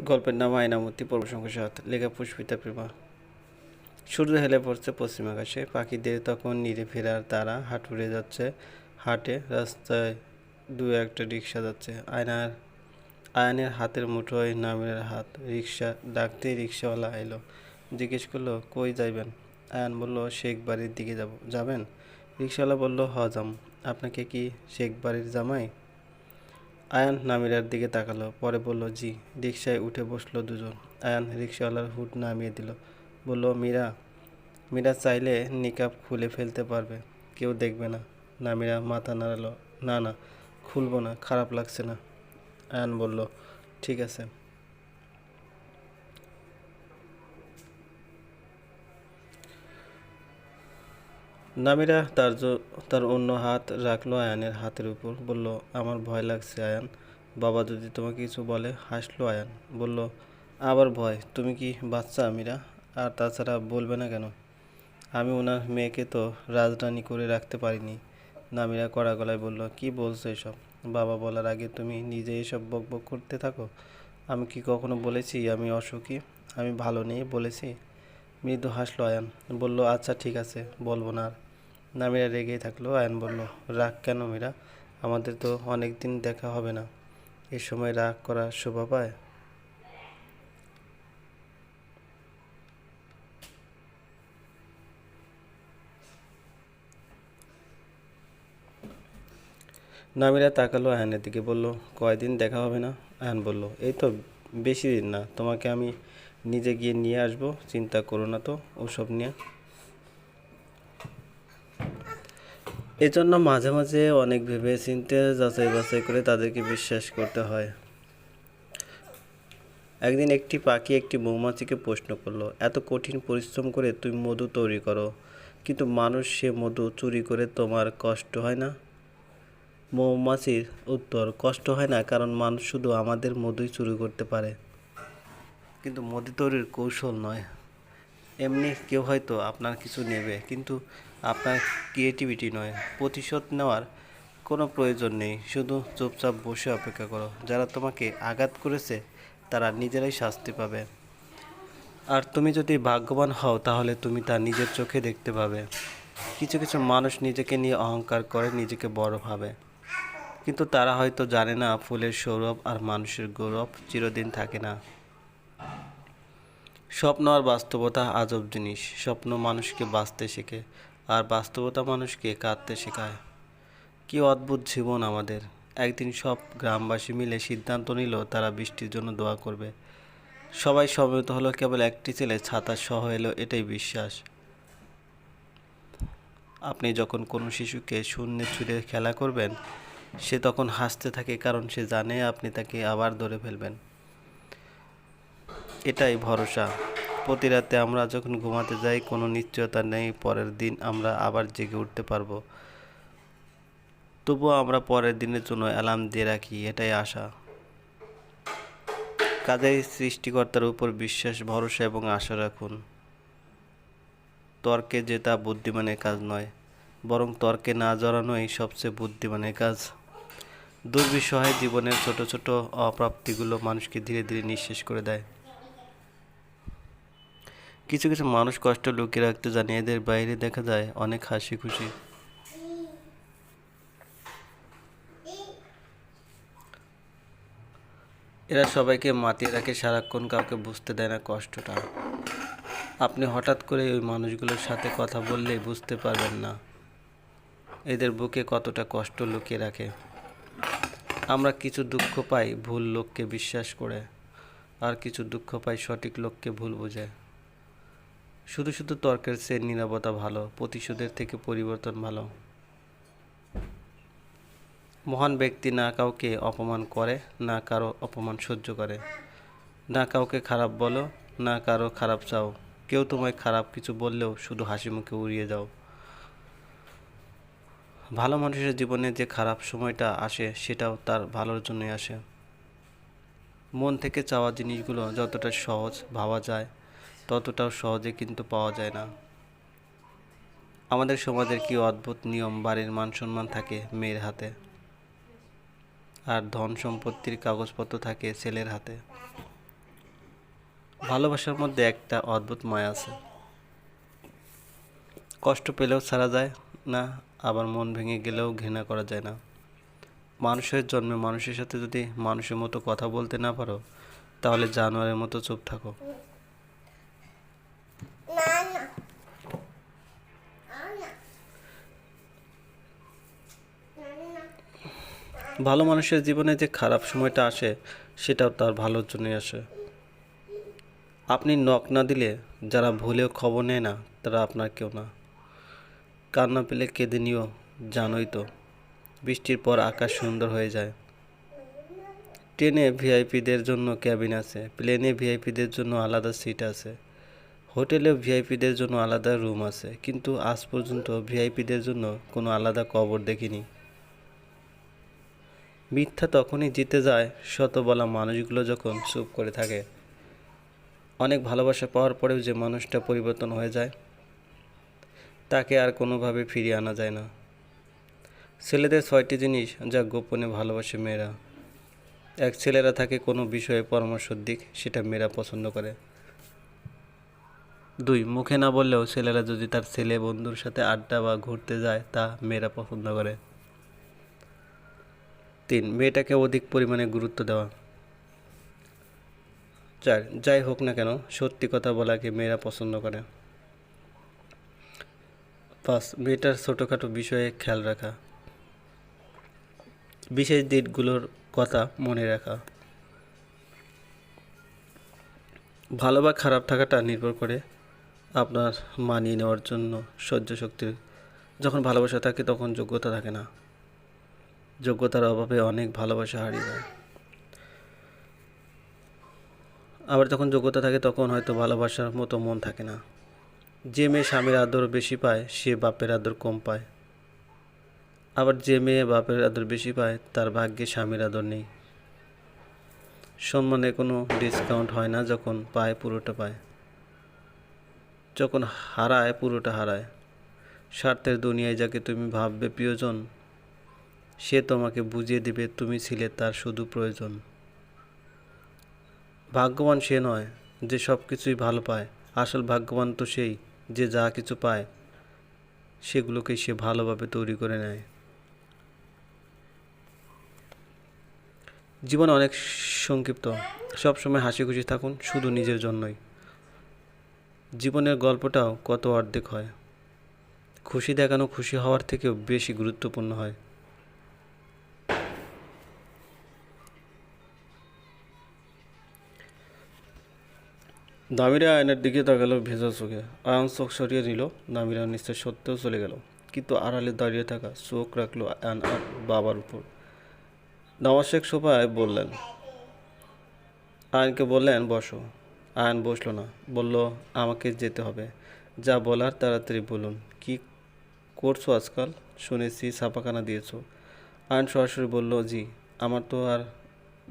গল্পের নাম আয়নামতি, পর্ব সংখ্যা সাত, লেখা পুষ্পিতা প্রেমা। সূর্য হেলে পড়ছে পশ্চিম আকাশে। পাখিদের তখন নিরে ফেরার তারা হাঁটুরে যাচ্ছে। হাটে রাস্তায় দু একটা রিক্সা যাচ্ছে। আয়নার, আয়নের হাতের মুঠোয় নামের হাত। রিক্সা ডাকতেই রিক্সাওয়ালা এলো। জিজ্ঞেস করল, কই যাইবেন? আয়ান বলল, শেখ বাড়ির দিকে যাব। যাবেন? রিক্সাওয়ালা বলল, হ, যাম। আপনাকে কি শেখ বাড়ির জামাই? আয়ান নামিরার দিকে তাকালো, পরে বলল, জি। রিক্সায় উঠে বসল দুজন। আয়ান রিক্সাওয়ালার হুড নামিয়ে দিল। বলল, মীরা মীরা চাইলে নিকাব খুলে ফেলতে পারবে, কেউ দেখবে না। নামিরা মাথা নাড়ালো, না না, খুলবো না, খারাপ লাগছে না। আয়ান বলল, ঠিক আছে। নামিরা তার তার অন্য হাত রাখল আয়ানের হাতের উপর। বলল, আমার ভয় লাগছে আয়ান। বাবা যদি তোমাকে কিছু বলে, হাসলো আয়ান। বলল, আবার ভয়। তুমি কি বাচ্চা আমিরা? আর তাছাড়া বলবে না কেন? আমি ওনার মেয়েকে তো রাজরানী করে রাখতে পারিনি। নামিরা কড়া গলায় বলল, কি বলছো এসব? বাবা বলার আগে তুমি নিজে এসব বক বক করতে থাকো? আমি কি কখনো বলেছি আমি অসুখী? আমি ভালো নেই বলেছি? মৃদু হাসলো আয়ান। বলল আচ্ছা ঠিক আছে। বলব না আর। নামিরা রেগেই থাকল। আয়ন বলল, রাগ কেন মীরা? আমাদের তো অনেক দিন দেখা হবে না। এ সময় রাগ করা শোভা পায়? নামিরা তাকালো আয়নের দিকে, বলল, কয়দিন দেখা হবে না? আয়ান বলল, এই তো বেশি দিন না। তোমাকে আমি নিজে গিয়ে নিয়ে আসব। চিন্তা করো না তো, ওসব নিয়ে। এজন্য মাঝে মাঝে অনেক ভেবে চিনতে, যাচাই বাছাই করে তাদেরকে বিশ্বাস করতে হয়। একদিন একটি পাখি একটি মৌমাছিকে প্রশ্ন করল, এত কঠিন পরিশ্রম করে তুমি মধু তৈরি করো, কিন্তু মানুষ সে মধু চুরি করে তোমার কষ্ট হয় না? মৌমাছির উত্তর, কষ্ট হয় না, কারণ মানুষ শুধু আমাদের মধুই চুরি করতে পারে। কিন্তু মধু তৈরির কৌশল নয়। এমনি কেউ হয়তো আপনার কিছু নেবে, কিন্তু আপনার ক্রিয়েটিভিটি নয়। প্রতিশোধ নেওয়ার কোনো প্রয়োজন নেই। শুধু চুপচাপ বসে অপেক্ষা করো। যারা তোমাকে আঘাত করেছে, তারা নিজেরাই শাস্তি পাবে। আর তুমি যদি ভাগ্যবান হও, তাহলে তুমি তা নিজের চোখে দেখতে পাবে। কিছু কিছু মানুষ নিজেকে নিয়ে অহংকার করে, নিজেকে বড় ভাবে। কিন্তু তারা হয়তো জানে না, ফুলের সৌরভ আর মানুষের গৌরব চিরদিন থাকে না। স্বপ্ন আর বাস্তবতা আজব জিনিস। স্বপ্ন মানুষকে বাঁচতে শেখে, আর বাস্তবতা মানুষকে কাঁদতে শেখায়। কি অদ্ভুত জীবন আমাদের। একদিন সব গ্রামবাসী মিলে সিদ্ধান্ত নিল, তারা বৃষ্টির জন্য দোয়া করবে। সবাই সমবেত হলো, কেবল একটি ছেলে ছাতা সহ এলো, এটাই বিশ্বাস। আপনি যখন কোনো শিশুকে শূন্যে ছুঁড়ে খেলা করবেন, সে তখন হাসতে থাকে, কারণ সে জানে আপনি তাকে আবার ধরে ফেলবেন। এটাই ভরসা। প্রতি রাতে আমরা যখন ঘুমাতে যাই, কোনো নিশ্চয়তা নেই, পরের দিন আমরা আবার জেগে উঠতে পারব। তবুও আমরা পরের দিনের জন্য অ্যালার্ম দিয়ে রাখি, এটাই আশা। কাজেই সৃষ্টিকর্তার উপর বিশ্বাস, ভরসা এবং আশা রাখুন। তর্কে জেতা বুদ্ধিমানের কাজ নয়, বরং তর্কে না জড়ানোই সবচেয়ে বুদ্ধিমানের কাজ। দুর্বিষহে জীবনের ছোট ছোট অপ্রাপ্তিগুলো মানুষকে ধীরে ধীরে নিঃশেষ করে দেয়। কিছু কিছু মানুষ কষ্ট লুকিয়ে রাখতে জানে এদের বাইরে দেখা যায় অনেক হাসি খুশি। এরা সবাইকে মাতিয়ে রাখে সারাক্ষণ কাউকে বুঝতে দেয় না কষ্টটা। আপনি হঠাৎ করে ওই মানুষগুলোর সাথে কথা বললেই বুঝতে পারবেন না। এদের বুকে কতটা কষ্ট লুকিয়ে রাখে। আমরা কিছু দুঃখ পাই ভুল লোককে বিশ্বাস করে, আর কিছু দুঃখ পাই সঠিক লোককে ভুল বোঝে। শুধু শুধু তর্কের চেয়ে নিরাপত্তা ভালো, প্রতিশোধের থেকে পরিবর্তন ভালো। মহান ব্যক্তি না কাউকে অপমান করে, না কারও অপমান সহ্য করে। না কাউকে খারাপ বলো, না কারও খারাপ চাও। কেউ তোমায় খারাপ কিছু বললেও শুধু হাসি মুখে উড়িয়ে যাও ভালো মানুষের জীবনে যে খারাপ সময়টা আসে, সেটাও তার ভালোর জন্যই আসে। মন থেকে চাওয়া জিনিসগুলো যতটা সহজ ভাবা যায় ততটাও সহজে কিন্তু পাওয়া যায় না। আমাদের সমাজের কি অদ্ভুত নিয়ম, বাড়ির মান সম্মান থাকে মেয়ের হাতে? আর ধন সম্পত্তির কাগজপত্র থাকে ছেলের হাতে? ভালোবাসার মধ্যে একটা অদ্ভুত মায়া আছে। কষ্ট পেলেও ছাড়া যায় না, আবার মন ভেঙে গেলেও ঘৃণা করা যায় না। মানুষের জন্মে মানুষের সাথে যদি মানুষের মতো কথা বলতে না পারো, তাহলে জানোয়ারের মতো চুপ থাকো। ভালো মানুষের জীবনে যে খারাপ সময়টা আসে, সেটাও তার ভালোর জন্যই আসে। আপনি নখ না দিলে যারা ভুলেও খবর নেয় না, তারা আপনার কেউ না। কান্না পেলে কেঁদে নিও, জানোই তো, বৃষ্টির পর আকাশ সুন্দর হয়ে যায়। ট্রেনে ভিআইপিদের জন্য ক্যাবিন আছে, প্লেনে ভিআইপিদের জন্য আলাদা সিট আছে হোটেলে ভিআইপিদের জন্য আলাদা রুম আছে, কিন্তু আজ পর্যন্ত ভিআইপিদের জন্য কোনো আলাদা কবর দেখিনি। মিথ্যা তখনই জিতে যায় শত বলা মানুষগুলো যখন চুপ করে থাকে। অনেক ভালোবাসা পাওয়ার পরেও যে মানুষটা পরিবর্তন হয়ে যায়, তাকে আর কোনোভাবে ফিরিয়ে আনা যায় না। ছেলেদের ছয়টি জিনিস যা গোপনে ভালোবাসে মেয়েরা। এক ছেলেরা থাকে কোনো বিষয়ে পরামর্শ দিক, সেটা মেয়েরা পছন্দ করে। দুই, মুখে না বললেও ছেলেরা যদি তার ছেলে বন্ধুর সাথে আড্ডা বা ঘুরতে যায়, তা মেয়েরা পছন্দ করে। তিন, মেয়েটাকে অধিক পরিমাণে গুরুত্ব দেওয়া। চার, যাই হোক না কেন, সত্যি কথা বলাকে মেয়েরা পছন্দ করে। পাঁচ, মেয়েটার ছোটোখাটো বিষয়ে খেয়াল রাখা। বিশেষ দিকগুলোর কথা মনে রাখা। ভালো বা খারাপ থাকাটা নির্ভর করে আপনার মানিয়ে নেওয়ার জন্য সহ্য শক্তির। যখন ভালোবাসা থাকে তখন যোগ্যতা থাকে না। যোগ্যতার অভাবে অনেক ভালোবাসা হারিয়ে যায়। আবার যখন যোগ্যতা থাকে তখন হয়তো ভালোবাসার মতো মন থাকে না। যে মেয়ে স্বামীর আদর বেশি পায়, সে বাপের আদর কম পায়। আবার যে মেয়ে বাপের আদর বেশি পায়, তার ভাগ্যে স্বামীর আদর নেই। সম্মানে কোনো ডিসকাউন্ট হয় না যখন পায় পুরোটা পায়। যখন হারায় পুরোটা হারায়। স্বার্থের দুনিয়ায় যাকে তুমি ভাববে প্রিয়জন সে তোমাকে বুঝিয়ে দেবে, তুমি ছিলে তার শুধু প্রয়োজন। ভাগ্যবান সে নয় যে সব কিছুই ভালো পায়। আসল ভাগ্যবান তো সেই যে যা কিছু পায় সেগুলোকে সে ভালোভাবে তৈরি করে নেয়। জীবন অনেক সংক্ষিপ্ত। সবসময় হাসি খুশি থাকুন, শুধু নিজের জন্যই। জীবনের গল্পটাও কত অর্ধেক হয়। খুশি দেখানো খুশি হওয়ার থেকেও বেশি গুরুত্বপূর্ণ হয়। দামিরা আয়নের দিকে তাকালো ভেজা চোখে। আয়ন চোখ সরিয়ে নিল। দামিরা নিশ্চয় সত্যিও চলে গেল। কিন্তু আড়ালে দাঁড়িয়ে থাকা চোখ রাখল আয়ন আর বাবার উপর। নওয়াজ শেখ সোফায় বললেন, আয়নকে বললেন, বসো। আয়ন বসল না। বলল, আমাকে যেতে হবে। যা বলার তাড়াতাড়ি বলুন। কি করছ আজকাল? শুনেছি ছাপাখানা দিয়েছ। আয়ন সরাসরি বলল, জি, আমার তো আর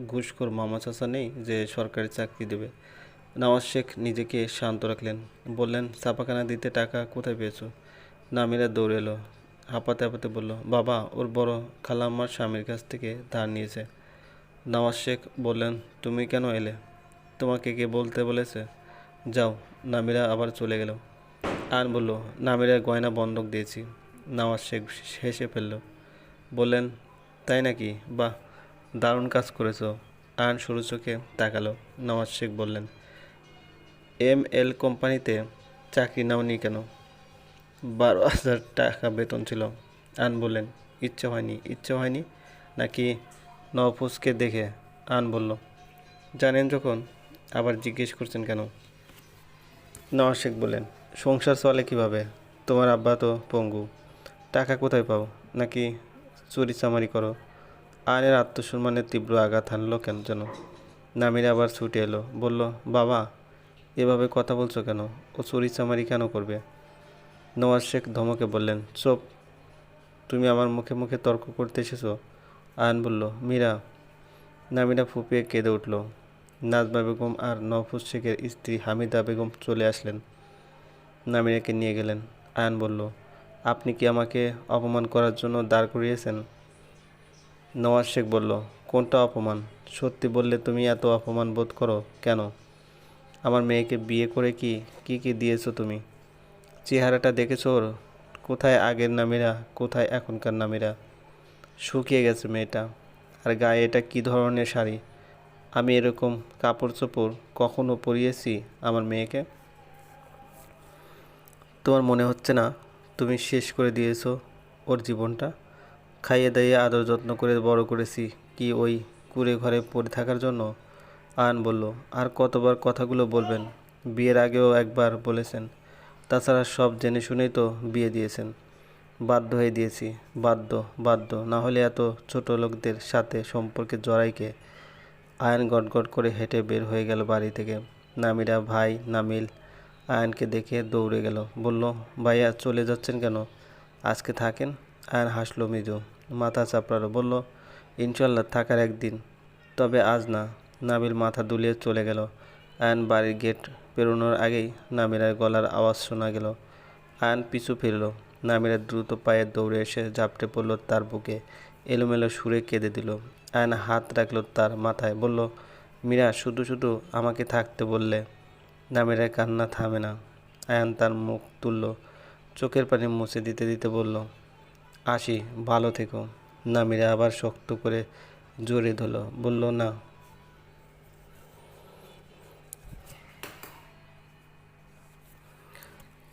ঘুষখোর মামা চাচা নেই যে সরকারি চাকরি দেবে। নওয়াজ শেখ নিজেকে শান্ত রাখলেন। বললেন ছাপাখানা দিতে টাকা কোথায় পেয়েছ? নামিরা দৌড়ে এলো। হাঁপাতে হাঁপাতে বলল, বাবা, ওর বড় খালাম্মার স্বামীর কাছ থেকে ধার নিয়েছে। নওয়াজ শেখ বললেন, তুমি কেন এলে? তোমাকে কে বলতে বলেছে? যাও। নামিরা আবার চলে গেল। আন বলল নামিরা গয়না বন্ধক দিয়েছি। নওয়াজ শেখ হেসে ফেলল। বললেন, তাই নাকি? বাহ, দারুণ কাজ করেছ। আয়ন সরু চোখে তাকালো। নওয়াজ শেখ বললেন এম এল কোম্পানিতে চাকরি নাওনি কেন? বারো হাজার টাকা বেতন ছিল। আন বললেন, ইচ্ছে হয়নি ইচ্ছে হয়নি? নাকি নফুসকে দেখে আন বলল, জানেন যখন? আবার জিজ্ঞেস করছেন কেন? নওয়াজ শেখ বললেন, সংসার চলে কীভাবে? তোমার আব্বা তো পঙ্গু। টাকা কোথায় পাও? নাকি চুরি চামারি করো? আয়নের আত্মসম্মানের তীব্র আঘাত হানলো কেন যেন? নামিরা আবার ছুটে এলো, বলল, বাবা এভাবে কথা বলছো কেন? ও চুরি চামারি কেন করবে? নওয়াজ শেখ ধমকে বললেন, চোপ। তুমি আমার মুখে মুখে তর্ক করতে এসেছ। আয়ন বলল, মীরা। নামিরা ফুপিয়ে কেঁদে উঠল। নাজমা বেগম আর নফুজ শেখের স্ত্রী হামিদা বেগম চলে আসলেন। নামিরাকে নিয়ে গেলেন। আয়ন বলল, আপনি কি আমাকে অপমান করার জন্য দাঁড় করিয়েছেন? নওয়াজ শেখ বলল, কোনটা অপমান? সত্যি বললে তুমি এত অপমান বোধ করো কেন? আমার মেয়েকে বিয়ে করে কি কি কি দিয়েছ তুমি? চেহারাটা দেখেছ ওর? কোথায় আগের নামেরা, কোথায় এখনকার নামেরা? শুকিয়ে গেছে মেয়েটা। আর গায়ে এটা কী ধরনের শাড়ি? আমি এরকম কাপড় চোপড় কখনো পরিয়েছি আমার মেয়েকে? তোমার মনে হচ্ছে না তুমি শেষ করে দিয়েছ ওর জীবনটা? খাইয়ে দাইয়ে আদর যত্ন করে বড় করেছি কি ওই কুড়ে ঘরে পড়ে থাকার জন্য? আয়ন বলল, আর কতবার কথাগুলো বলবেন? বিয়ের আগেও একবার বলেছেন। তাছাড়া সব জেনে শুনেই তো বিয়ে দিয়েছেন। বাধ্য হয়ে দিয়েছি। বাধ্য বাধ্য। না হলে এত ছোট লোকদের সাথে সম্পর্কে জড়াইকে আয়ন গটগট করে হেঁটে বের হয়ে গেল বাড়ি থেকে। নামিরা ভাই, নামিল আয়নকে দেখে দৌড়ে গেল। বলল, ভাইয়া, চলে যাচ্ছেন কেন? আজকে থাকেন? আয়ন হাসলো মৃদু। মাথা চাপড়ালো। বলল, ইনশাল্লাহ, থাকার একদিন। তবে আজ না। নাবিল মাথা দুলিয়ে চলে গেল। আয়ন বাড়ির গেট পেরোনোর আগেই নামিরার গলার আওয়াজ শোনা গেল। আয়ন পিছু ফিরল। নামিরা দ্রুত পায়ে দৌড়ে এসে ঝাপটে পড়ল তার বুকে। এলোমেলো সুরে কেঁদে দিল। আয়ন হাত রাখল তার মাথায়, বলল, মীরা, শুধু শুধু আমাকে থাকতে বললে নামিরার কান্না থামে না। আয়ান তার মুখ তুলল, চোখের পানি মুছে দিতে দিতে বলল, আসি, ভালো থেকো। নামিরা আবার শক্ত করে জোরে ধরল, বলল, না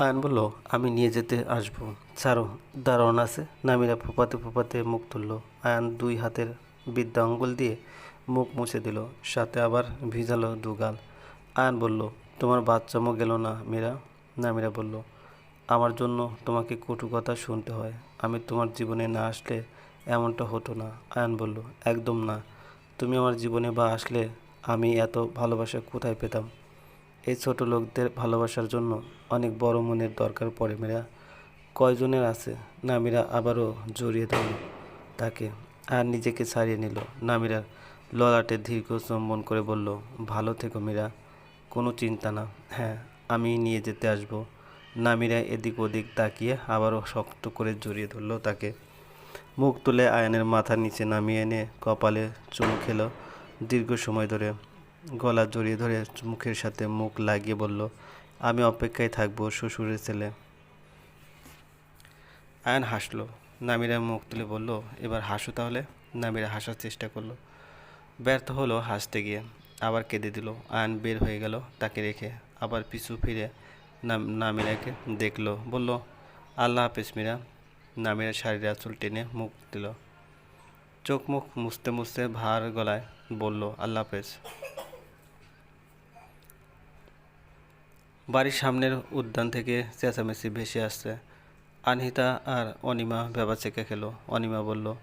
আয়ন বলল, আমি নিয়ে যেতে আসব। ছাড়ো, দারোয়ান আছে। নামিরা ফুপাতে ফুপাতে মুখ তুলল। আয়ান দুই হাতের বিদ্যা আঙ্গুল দিয়ে মুখ মুছে দিল, সাথে আবার ভিজালো দুগাল আয়ান বলল, তোমার বাচ্চামো গেল না মীরা? নামিরা বলল, আমার জন্য তোমাকে কটু কথা শুনতে হয়। আমি তোমার জীবনে না আসলে এমনটা হতো না। আয়ান বলল, একদম না। তুমি আমার জীবনে বা আসলে আমি এত ভালোবাসা কোথায় পেতাম? এই ছোট লোকদের ভালোবাসার জন্য অনেক বড় মনের দরকার পড়ে মেয়েরা। কয়জনের আছে? নামিরা আবারও জড়িয়ে ধরল তাকে আর নিজেকে ছাড়িয়ে নিল। নামিরা ললাটে দীর্ঘ চম্বন করে বলল, ভালো থেকো মীরা, কোনো চিন্তা না। হ্যাঁ আমি নিয়ে যেতে আসব। নামিরা এদিক ওদিক তাকিয়ে আবারও শক্ত করে জড়িয়ে ধরলো তাকে। মুখ তুলে আয়নের মাথা নিচে নামিয়ে এনে কপালে চুমু খেল দীর্ঘ সময় ধরে। গলা জড়িয়ে ধরে মুখের সাথে মুখ লাগিয়ে বলল, আমি অপেক্ষায় থাকব শ্বশুরের ছেলে। আয়ন হাসলো। নামিরা মুখ তুলে বলল, এবার হাসো তাহলে। নামিরা হাসার চেষ্টা করল। ব্যর্থ হলো হাসতে গিয়ে। আবার কেঁদে দিল। আয়ন বের হয়ে গেল তাকে রেখে। আবার পিছু ফিরে নাম- নামিরাকে দেখল। বলল, আল্লাহ হাফেজ মীরা। নামিরা শাড়ির আঁচল টেনে মুখ দিল। চোখ মুখ মুছতে মুছতে ভার গলায় বলল, আল্লাহ হাফেজ। বাড়ির সামনের উদ্যান থেকে চেঁচামেচি ভেসে আসছে। আনহিতা আর অনিমা ভেবা চেকে খেলো। অনিমা বলল,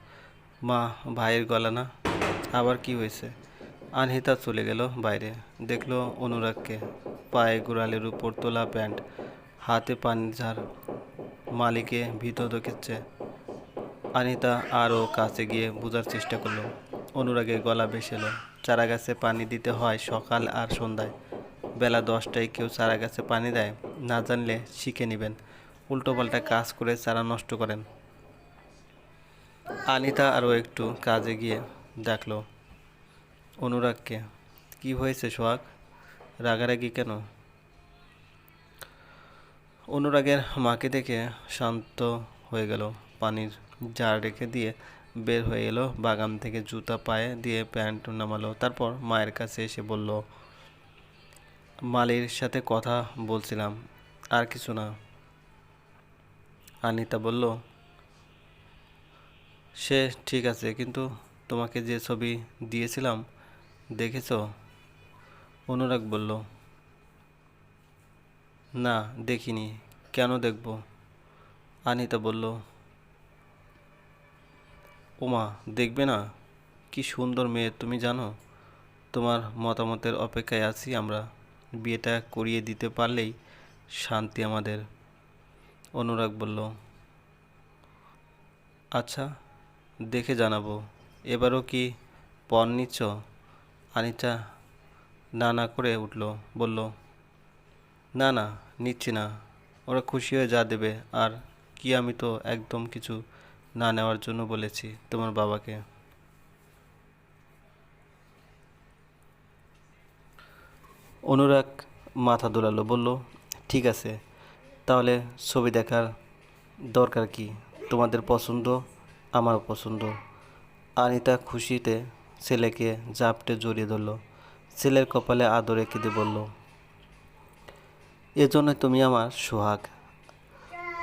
মা, ভাইয়ের গলা না? আবার কি হয়েছে? আনহিতা চলে গেল বাইরে। দেখল অনুরাগকে পায়ে গোড়ালের উপর তোলা প্যান্ট, হাতে পানির ঝাড় মালিকে ভীত দেখেছে। আনিতা আরও কাছে গিয়ে বোঝার চেষ্টা করল। অনুরাগের গলা ভেসেলো চারা গাছে পানি দিতে হয় সকাল আর সন্ধ্যায়। বেলা দশটায় কেউ চারা গাছে পানি দেয়, না জানলে শিখে নেবেন। উল্টোপাল্টা কাজ করে চারা নষ্ট করেন। আনিতা আরও একটু কাজে গিয়ে ডাকলো, অনুরাগকে, কি হয়েছে সোহাগ? রাগারাগি কেন? অনুরাগের মাকে দেখে শান্ত হয়ে গেল। পানির জার রেখে দিয়ে বের হয়ে এলো, বাগান থেকে জুতা পায়ে দিয়ে প্যান্ট নামালো, তারপর মায়ের কাছে এসে বলল মালির সাথে কথা বলছিলাম, আর কিছু না। আনিতা বলল, সে ঠিক আছে, কিন্তু তোমাকে যে ছবি দিয়েছিলাম, দেখেছ? অনুরাগ বলল, না, দেখিনি। কেন দেখব? আনিতা বলল, ওমা, দেখবে না? কি সুন্দর মেয়ে, তুমি জানো? তোমার মতামতের অপেক্ষায় আছি আমরা। বিয়েটা করিয়ে দিতে পারলেই শান্তি আমাদের। অনুরাগ বলল আচ্ছা দেখে জানাব। এবারও কি পণ নিচ্ছ? আনিতা না না করে উঠল, বলল, না না, নিচ্ছি না। ওরা খুশি হয়ে যা দেবে। আর কি আমি তো একদম কিছু না নেওয়ার জন্য বলেছি তোমার বাবাকে। অনুরাগ মাথা দোলালো, বলল, ঠিক আছে, তাহলে ছবি দেখার দরকার কি? তোমাদের পছন্দ আমার পছন্দ। আনিতা খুশিতে ছেলেকে জাপটে জড়িয়ে ধরলো। ছেলের কপালে আদরে কেঁদে বলল এজন্য তুমি আমার সোহাগ।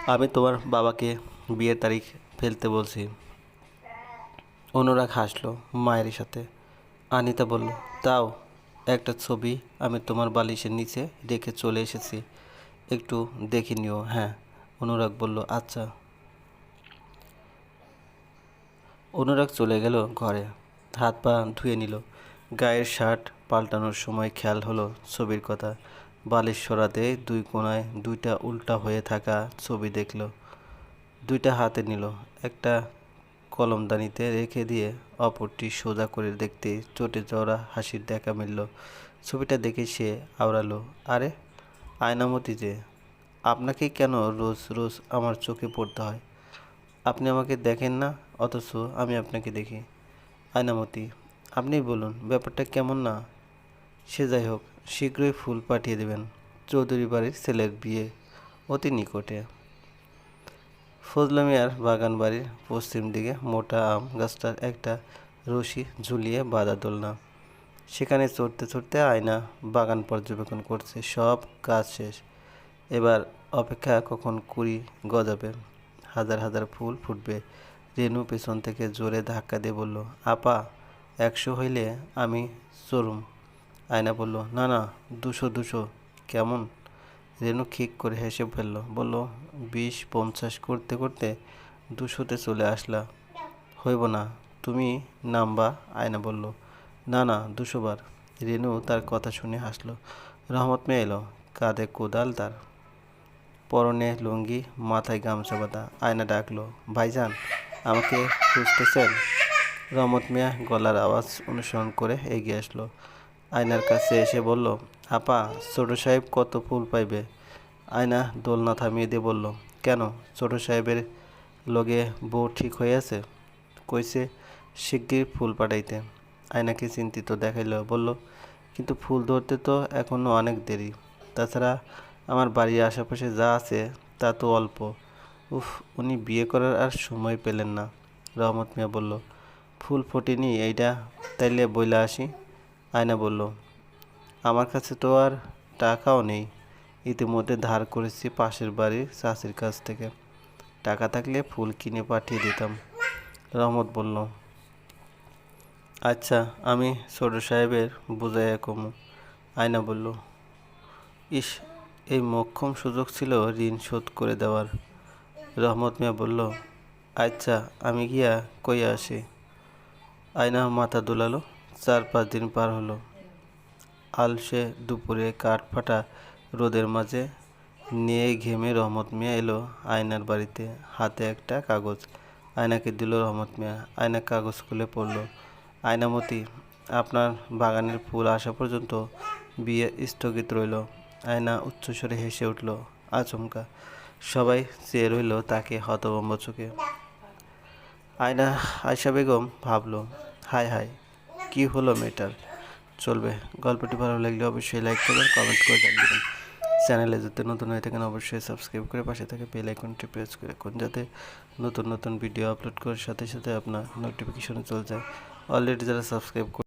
আমি তোমার বাবাকে বিয়ের তারিখ ফেলতে বলছি। অনুরাগ হাসলো মায়ের সাথে। আনিতা বলল, তাও একটা ছবি আমি তোমার বালিশের নিচে রেখে চলে এসেছি। একটু দেখে নিও হ্যাঁ। অনুরাগ বলল আচ্ছা। অনুরাগ চলে গেল ঘরে। হাত পা ধুয়ে নিল। গায়ের শার্ট পাল্টানোর সময় খেয়াল হলো ছবির কথা। বালিশ সরাতে দুই কোণায় দুইটা উল্টা হয়ে থাকা ছবি দেখল। দুইটা হাতে নিল। একটা কলমদানিতে রেখে দিয়ে অপরটি সোজা করে দেখতে চোটে চড়া হাসির দেখা মিলল। ছবিটা দেখে সে আওড়ালো, আরে, আয়নামতি যে, আপনাকে কেন রোজ রোজ আমার চোখে পড়তে হয়? আপনি আমাকে দেখেন না, অথচ আমি আপনাকে দেখি। আয়নামতি আপনিই বলুন, ব্যাপারটা কেমন না? সে যাই হোক, শীঘ্রই ফুল পাঠিয়ে দেবেন। চৌধুরী বাড়ির ছেলের বিয়ে অতি নিকটে। ফজলা মিয়ার বাগান বাড়ির পশ্চিম দিকে মোটা আম গাছটার একটা রশি ঝুলিয়ে বাঁধা দোলনা সেখানে চড়তে চড়তে আয়না বাগান পর্যবেক্ষণ করছে। সব কাজ শেষ। এবার অপেক্ষা কখন কুড়ি গজাবে? হাজার হাজার ফুল ফুটবে। রেনু পেছন থেকে জোরে ধাক্কা দিয়ে বলল, আপা, একশো হইলে আমি চরুম আয়না বলল, না না, দুশো দুশো। কেমন? রেনু খিক করে হেসে ফেলল। বলল, বিশ পঞ্চাশ করতে করতে দুশোতে চলে আসলা। হইব না, তুমি নামবা। আয়না বলল, না না, দুশো বার। রেনু তার কথা শুনে হাসলো। রহমত মেয়ে এলো, কাঁধে কোদাল তার। পরনে লুঙ্গি, মাথায় গামছা বাঁধা। আয়না ডাকলো, ভাইজান, আমাকে খুঁজতেছেন? রহমত মিয়া গলার আওয়াজ অনুসরণ করে এগিয়ে আসলো। আয়নার কাছে এসে বলল, আপা, ছোট সাহেব কত ফুল পাইবে? আয়না দোলনা থামিয়ে দিয়ে বলল, কেন? ছোট সাহেবের লগে বউ ঠিক হয়ে আছে? কইছে, শিগগির ফুল পাঠাইতে। আয়নাকে চিন্তিত দেখাইল, বলল, কিন্তু ফুল ধরতে তো এখনও অনেক দেরি। তাছাড়া আমার বাড়ির আশেপাশে যা আছে তা তো অল্প। উফ, উনি বিয়ে করার আর সময় পেলেন না। রহমত মিয়া বলল, ফুল ফোটেনি এইটা তাইলে বইলা আসি। আয়না বলল, আমার কাছে তো আর টাকাও নেই। ইতিমধ্যে ধার করেছি পাশের বাড়ির চাষির কাছ থেকে। টাকা থাকলে ফুল কিনে পাঠিয়ে দিতাম। রহমত বলল আচ্ছা আমি ছোট সাহেবের বুঝাইয়া কমু। আয়না বলল, ইস, এই মক্ষম সুযোগ ছিল ঋণ শোধ করে দেওয়ার। রহমত মিয়া বলল আচ্ছা আমি গিয়া কইয়া আসি। আয়না মাথা দোলালো চার পাঁচ দিন পার হলো। আলসে দুপুরে কাঠ ফাটা রোদের মাঝে নিয়ে ঘেমে রহমত মিয়া এলো আয়নার বাড়িতে। হাতে একটা কাগজ। আয়নাকে দিল রহমত মিয়া। আয়না কাগজ খুলে পড়ল। আয়নামতি, আপনার বাগানের ফুল আসা পর্যন্ত বিয়ে স্থগিত রইল। আয়না উচ্চস্বরে হেসে উঠল, আচমকা। সবাই চেয়ে রইল তাকে হতভম্ব চোখে। আয়না আয়সা বেগম ভাবলো, হায় হায় কি হলো মেটার চলবে। গল্পটি ভালো লাগলে অবশ্যই লাইক করবেন কমেন্ট করে জানিয়ে চ্যানেলে যাতে নতুন হয়ে থাকেন, অবশ্যই সাবস্ক্রাইব করে পাশে থাকে বেল আইকনটি প্রেস করে রাখুন, যাতে নতুন নতুন ভিডিও আপলোড করার সাথে সাথে আপনার নোটিফিকেশন চলে যায়। অলরেডি যারা সাবস্ক্রাইব